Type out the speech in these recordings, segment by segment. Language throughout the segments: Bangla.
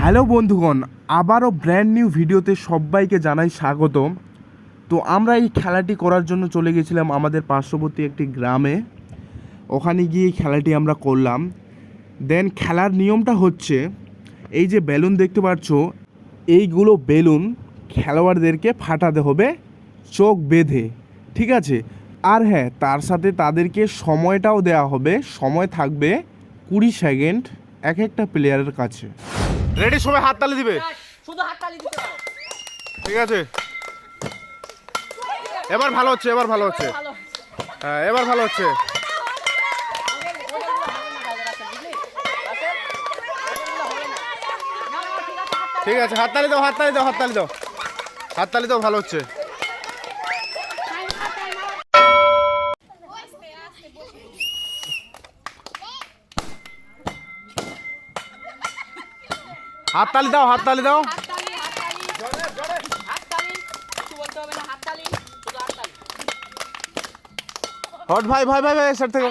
হ্যালো বন্ধুগণ, আবারও ব্র্যান্ড নিউ ভিডিওতে সবাইকে জানাই স্বাগতম। তো আমরা এই খেলাটি করার জন্য চলে গেছিলাম আমাদের পার্শ্ববর্তী একটি গ্রামে। ওখানে গিয়ে খেলাটি আমরা করলাম। দেন খেলার নিয়মটা হচ্ছে, এই যে বেলুন দেখতে পাচ্ছ এইগুলো বেলুন খেলোয়াড়দেরকে ফাটাতে হবে চোখ বেঁধে ঠিক আছে? আর হ্যাঁ তার সাথে তাদেরকে সময়টাও দেওয়া হবে সময় থাকবে কুড়ি সেকেন্ড এক একটা প্লেয়ারের কাছে। রেডি সবাই হাততালি দিবে। শুধু হাততালি দিতে ঠিক আছে? এবার ভালো হচ্ছে। এবার ভালো হচ্ছে। হ্যাঁ এবার ভালো হচ্ছে। ঠিক আছে হাততালি দাও হাততালি দাও হাততালি দাও। হাততালি দাও ভালো হচ্ছে। হাততালি দাও হাততালি দাও। হট ভাই ভাই ভাই ভাই স্যার থেকে।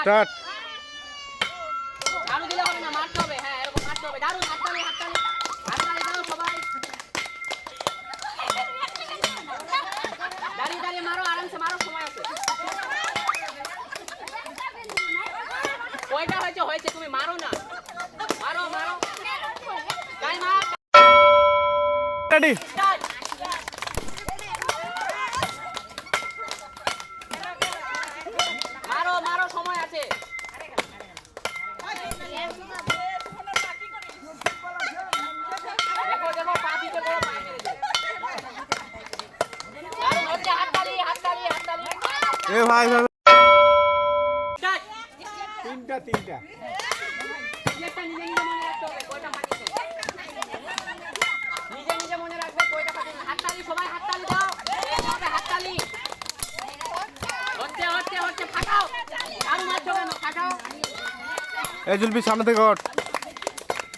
স্টার্ট ঝাড়ু দিলে হবে না মারতে হবে। হ্যাঁ এরকম মারতে হবে। দারুণ হাততালি হাততালি। হাততালি দাও সবাই। দাঁড়িয়ে দাঁড়িয়ে মারো আরামসে মারো সময় আছে। কয়টা হয়েছে হয়েছে তুমি মারো না। মারো মারো। টাইম আপ রেডি স্টার্ট মারো মারো সময় আছে দেখো দেখো পা দিতে করো পা মেরে দিও। দারুণ হচ্ছে হাততালি হাততালি হাততালি এ ভাই ভাই। স্টার্ট তিনটা তিনটা। নিজেরটা নিজে নিজে মনে রাখতে হবে কয়টা পাঠিয়েছেন নিজে নিজে মনে রাখবে কয়টা পাঠিয়েছেন হাততালি সবাই হাততালি দাও। হাততালি। হচ্ছে হচ্ছে হচ্ছে ফাটাও। আরও মারছো কেন? ফাটাও। এই জুলপি সামনে থেকে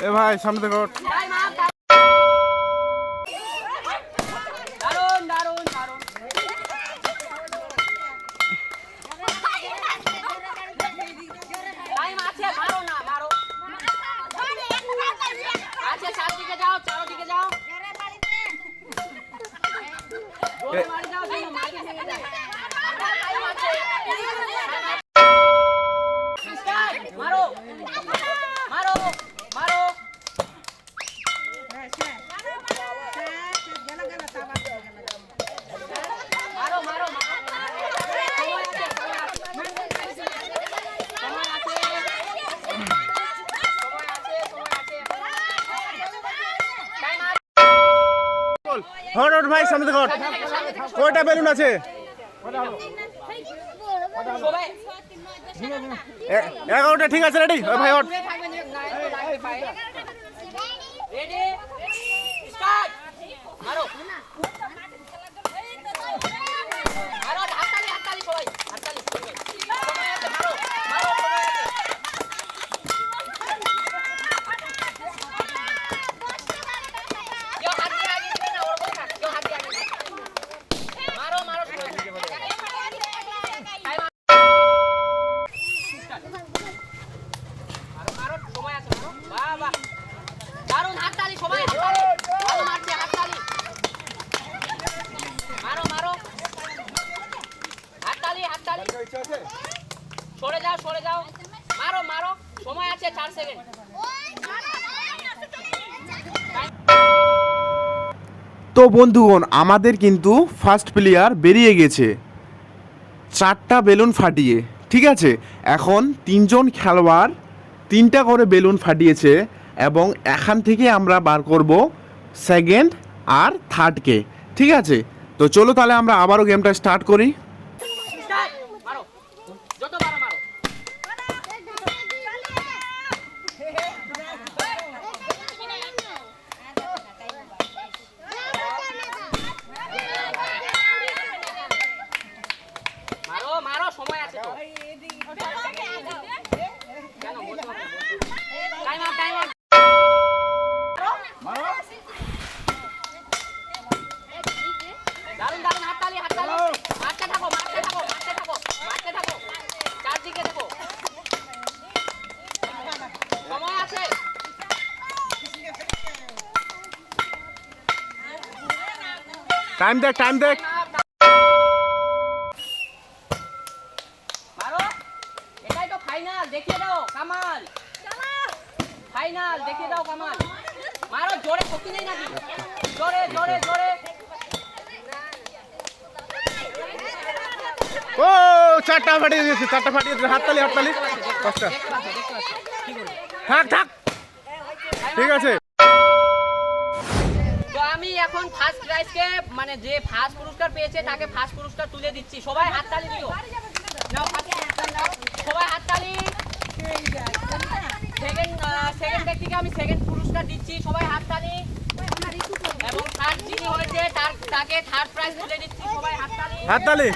এ ভাই সামনে থেকে হট হট ভাই সামনে ঘট হট। কয়টা বেলুন আছে? এগারোটা ঠিক আছে রেডি? ভাই হট। রেডি স্টার্ট মারো হাততালি হাততালি সবাই হাততালি সময় আছে মারো মারো সময় আছে যাও মারো মারো। সময় আছে, চার তো বন্ধুগণ, আমাদের কিন্তু ফার্স্ট প্লেয়ার বেরিয়ে গেছে। চারটা বেলুন ফাটিয়ে, ঠিক আছে? এখন তিনজন খেলোয়াড় তিনটা করে বেলুন ফাটিয়েছে এবং এখান থেকে আমরা বার করব সেকেন্ড আর থার্ডকে ঠিক আছে? তো চলো তাহলে আমরা আবারও গেমটা স্টার্ট করি স্টার্ট মারো যত মারো মারো মারো মারো সময় আছে তো কেন টাইম দেখ টাইম দেখ মারো। এটাই তো ফাইনাল দেখিয়ে দাও কামাল। ফাইনাল দেখিয়ে দাও কামাল। মারো জোরে শক্তি নেই নাকি? জোরে জোরে জোরে। ও চারটা ফাটিয়ে দিয়েছে চারটা ফাটিয়ে দিয়েছে হাততালি হাততালি। পাঁচটা করবে থাক থাক। ঠিক আছে। তো আমি এখন ফার্স্ট প্রাইজকে মানে যে ফার্স্ট পুরস্কার পেয়েছে তাকে ফার্স্ট পুরস্কার তুলে দিচ্ছি। সবাই হাততালি দিও নাও ফার্স্ট পুরস্কার নাও সবাই হাততালি সেকেন্ড সেকেন্ড ব্যক্তিকে আমি সেকেন্ড পুরস্কার দিচ্ছি সবাই হাততালি এবং থার্ড যিনি হয়েছে তার তাকে থার্ড প্রাইজ তুলে দিচ্ছি সবাই হাততালি। হাততালি?